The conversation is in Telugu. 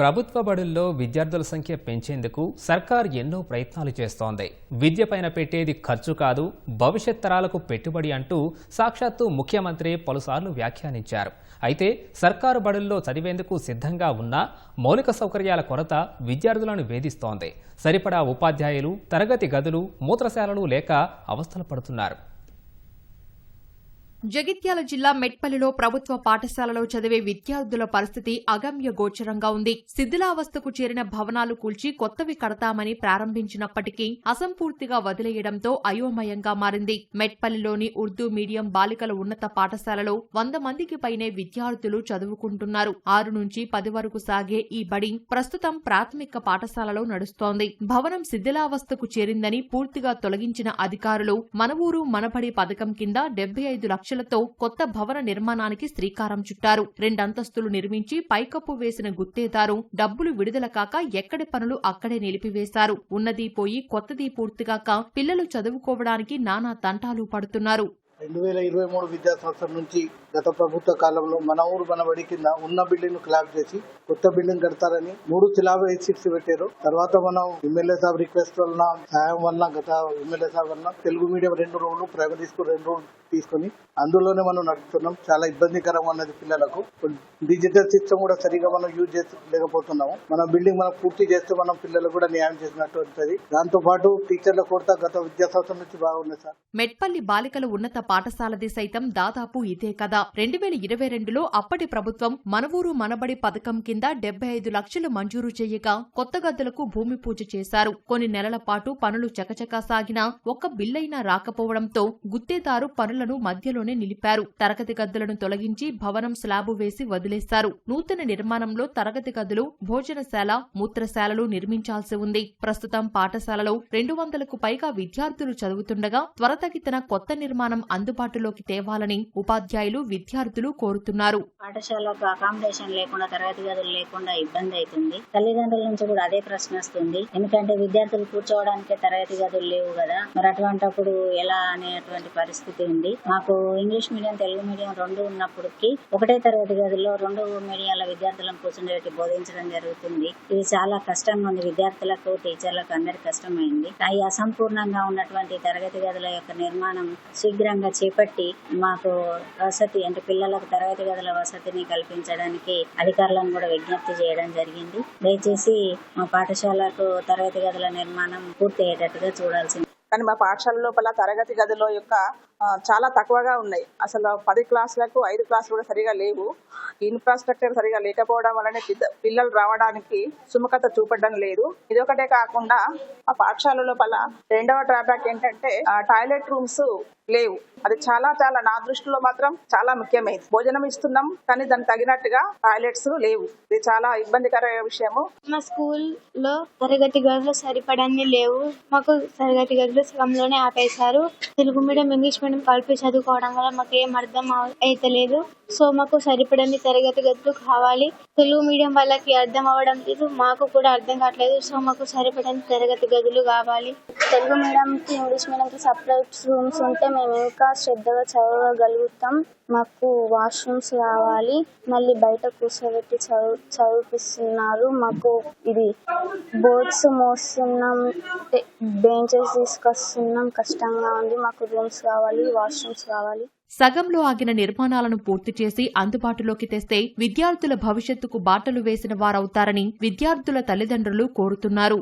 ప్రభుత్వ బడుల్లో విద్యార్థుల సంఖ్య పెంచేందుకు సర్కార్ ఎన్నో ప్రయత్నాలు చేస్తోంది. విద్యపైన పెట్టేది ఖర్చు కాదు భవిష్యత్ తరాలకు పెట్టుబడి అంటూ సాక్షాత్తు ముఖ్యమంత్రి పలుసార్లు వ్యాఖ్యానించారు. అయితే సర్కారు బడుల్లో చదివేందుకు సిద్ధంగా ఉన్నా మౌలిక సౌకర్యాల కొరత విద్యార్థులను వేధిస్తోంది. సరిపడా ఉపాధ్యాయులు తరగతి గదులు మూత్రశాలలు లేక అవస్థలు పడుతున్నారు. జగిత్యాల జిల్లా మెట్పల్లిలో ప్రభుత్వ పాఠశాలలో చదివే విద్యార్థుల పరిస్థితి అగమ్య గోచరంగా ఉంది. శిథిలావస్థకు చేరిన భవనాలు కూల్చి కొత్తవి కడతామని ప్రారంభించినప్పటికీ అసంపూర్తిగా వదిలేయడంతో అయోమయంగా మారింది. మెట్పల్లిలోని ఉర్దూ మీడియం బాలికల ఉన్నత పాఠశాలలో వంద మందికి పైనే విద్యార్థులు చదువుకుంటున్నారు. ఆరు నుంచి పది వరకు సాగే ఈ బడి ప్రస్తుతం ప్రాథమిక పాఠశాలలో నడుస్తోంది. భవనం శిథిలావస్థకు చేరిందని పూర్తిగా తొలగించిన అధికారులు మన ఊరు మనబడి పథకం కింద డెబ్బై ఐదు లక్షలతో కొత్త భవన నిర్మాణానికి శ్రీకారం చుట్టారు. రెండంతస్తులు నిర్మించి పైకప్పు వేసిన గుత్తేదారు డబ్బులు విడుదల కాక ఎక్కడి పనులు అక్కడే నిలిపివేశారు. ఉన్నది పోయి కొత్తది పూర్తిగాక పిల్లలు చదువుకోవడానికి నానా తంటాలు పడుతున్నారు. రెండు వేల ఇరవై మూడు విద్యా సంవత్సరం నుంచి గత ప్రభుత్వ కాలంలో మన ఊరు మన బడి కింద ఉన్న బిల్డింగ్ క్లాప్ చేసి కొత్త బిల్డింగ్ కడతారని మూడు చిలాబ్ ఎయిట్ సిక్స్ పెట్టారు. తర్వాత మనం ఎమ్మెల్యే సాబ్ రిక్వెస్ట్ వలన సాయం వలన గత ఎమ్మెల్యే సాబ్ వలన తెలుగు మీడియం రెండు రోజులు ప్రైమరీ స్కూల్ రెండు రోజులు తీసుకొని అందులోనే మనం నడుపుతున్నాం. చాలా ఇబ్బందికరం అన్నది పిల్లలకు. డిజిటల్ సిస్టమ్ కూడా సరిగా మనం యూజ్ చేయలేకపోతున్నాము మన బిల్డింగ్ మనం పూర్తి చేస్తే మనం పిల్లలకు కూడా న్యాయం చేసినట్టు ఉంటుంది. దాంతో పాటు టీచర్ల కొరత గత విద్యా సంవత్సరం నుంచి బాగుంది సార్. మెట్పల్లి బాలికల ఉన్నత పాఠశాలది సైతం దాదాపు ఇదే కదా రెండు వేల ఇరవై రెండులో అప్పటి ప్రభుత్వం మన ఊరు మనబడి పథకం కింద డెబ్బై ఐదు లక్షలు మంజూరు చేయగా కొత్త గద్దలకు భూమి పూజ చేశారు. కొన్ని నెలల పాటు పనులు చకచకా సాగినా ఒక్క బిల్లైనా రాకపోవడంతో గుత్తేదారు పనులను మధ్యలోనే నిలిపారు. తరగతి గదులను తొలగించి భవనం స్లాబు వేసి వదిలేశారు. నూతన నిర్మాణంలో తరగతి గదులు భోజనశాల మూత్రశాలలు నిర్మించాల్సి ఉంది. ప్రస్తుతం పాఠశాలలో రెండు వందలకు పైగా విద్యార్థులు చదువుతుండగా త్వరతగితన కొత్త నిర్మాణం అందుబాటులోకి తేవాలని ఉపాధ్యాయులు విద్యార్థులు కోరుతున్నారు. పాఠశాలకు అకామిడేషన్ లేకుండా తరగతి గదులు లేకుండా ఇబ్బంది అవుతుంది. తల్లిదండ్రుల నుంచి కూడా అదే ప్రశ్న వస్తుంది. ఎందుకంటే విద్యార్థులు కూర్చోవడానికి తరగతి గదులు లేవు కదా. మరి అటువంటప్పుడు ఎలా అనేటువంటి పరిస్థితి ఉంది? మాకు ఇంగ్లీష్ మీడియం తెలుగు మీడియం రెండు ఉన్నప్పటికీ ఒకటే తరగతి గదుల్లో రెండు మీడియాల విద్యార్థులను కూర్చుండబెట్టి బోధించడం జరుగుతుంది. ఇది చాలా కష్టంగా ఉంది. విద్యార్థులకు టీచర్లకు అందరికి కష్టమైంది. అవి అసంపూర్ణంగా ఉన్నటువంటి తరగతి గదుల యొక్క నిర్మాణం శీఘ్రంగా చేపట్టి మాకు వసతి అంటే పిల్లలకు తరగతి గదుల వసతిని కల్పించడానికి అధికారులను కూడా విజ్ఞప్తి చేయడం జరిగింది. దయచేసి మా పాఠశాలకు తరగతి గదుల నిర్మాణం పూర్తి అయ్యేటట్టుగా చూడాల్సింది. కానీ మా పాఠశాల లోపల తరగతి గదిలో యొక్క చాలా తక్కువగా ఉన్నాయి. అసలు పది క్లాసులకు ఐదు క్లాసులు కూడా సరిగా లేవు. ఇన్ఫ్రాస్ట్రక్చర్ సరిగా లేకపోవడం వల్లనే పిల్లలు రావడానికి సుముఖత చూపడం లేదు. ఇదొకటే కాకుండా ఆ పాఠశాల లోపల రెండవ డ్రాబ్యాక్ ఏంటంటే టాయిలెట్ రూమ్స్ లేవు. అది చాలా చాలా నా దృష్టిలో మాత్రం చాలా ముఖ్యమైనది. భోజనం ఇస్తున్నాం కానీ దానికి తగినట్టుగా టాయిలెట్స్ లేవు. ఇది చాలా ఇబ్బందికర విషయము. మా స్కూల్లో తరగతి గదులు సరిపడన్ని లేవు. మాకు తరగతి గదులు సగంలోనే ఆపేశారు. తెలుగు మీడియం ఇంగ్లీష్ మేడం కలిపి చదువుకోవడం వల్ల మాకు ఏం అర్థం అయితలేదు సో మాకు సరిపడని తరగతి గదులు కావాలి. తెలుగు మీడియం వాళ్ళకి అర్థం అవ్వడం లేదు. మాకు కూడా అర్థం కావట్లేదు. సో మాకు సరిపడని తరగతి గదులు కావాలి. తెలుగు మీడియంకి ఇంగ్లీష్ మీడియంకి సపరేట్ రూమ్స్ ఉంటే మేము ఇంకా శ్రద్ధగా చదవగలుగుతాం. మాకు వాష్రూమ్స్ కావాలి మళ్ళీ బయట కూర్చోబెట్టి చదువు చదివిపిస్తున్నారు. మాకు ఇది బోర్డ్స్ మోస్తున్నాం. బెంచెస్ తీసుకొస్తున్నాం. కష్టంగా ఉంది. మాకు రూమ్స్ కావాలి వాష్రూమ్స్ కావాలి సగంలో ఆగిన నిర్మాణాలను పూర్తి చేసి అందుబాటులోకి తెస్తే విద్యార్థుల భవిష్యత్తుకు బాటలు వేసిన వారవుతారని విద్యార్థుల తల్లిదండ్రులు కోరుతున్నారు.